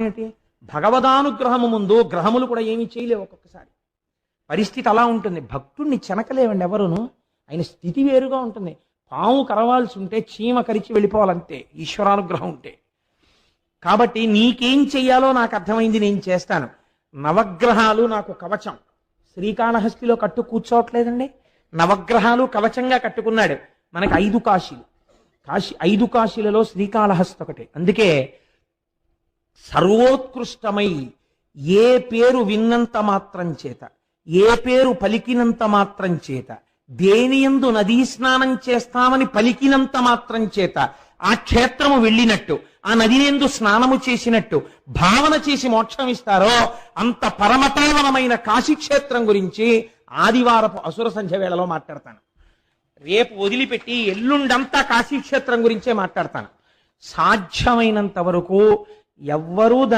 ఏంటి? భగవదానుగ్రహము ముందు గ్రహములు కూడా ఏమీ చేయలేవు ఒక్కొక్కసారి. పరిస్థితి అలా ఉంటుంది. భక్తుడిని చెనకలేవండి ఎవరును? ఆయన స్థితి వేరుగా ఉంటుంది. పాము కరవాల్సి ఉంటే చీమ కరిచి వెళ్ళిపోవాలంతే. ఈశ్వరానుగ్రహం ఉంటే. కాబట్టి నీకేం చెయ్యాలో నాకు అర్థమైంది నేను చేస్తాను. నవగ్రహాలు నాకు కవచం. శ్రీకాళహస్తిలో కట్టు కూర్చోవట్లేదండి? నవగ్రహాలు కవచంగా కట్టుకున్నాడు. మనకి ఐదు కాశీలు. కాశీ ఐదు కాశీలలో శ్రీకాళహస్తి ఒకటి. అందుకే సర్వోత్కృష్టమై ఏ పేరు విన్నంత మాత్రం చేత ఏ పేరు పలికినంత మాత్రం చేత దేనియందు నదీ స్నానం చేస్తామని పలికినంత మాత్రం చేత ఆ క్షేత్రము వెళ్ళినట్టు ఆ నదినేందు స్నానము చేసినట్టు భావన చేసి మోక్షం ఇస్తారో అంత పరమపావనమైన కాశీక్షేత్రం గురించి ఆదివారపు అసుర సంధ్య వేళలో మాట్లాడతాను. రేపు వదిలిపెట్టి ఎల్లుండంతా కాశీక్షేత్రం గురించే మాట్లాడతాను. సాధ్యమైనంత వరకు ఎవ్వరూ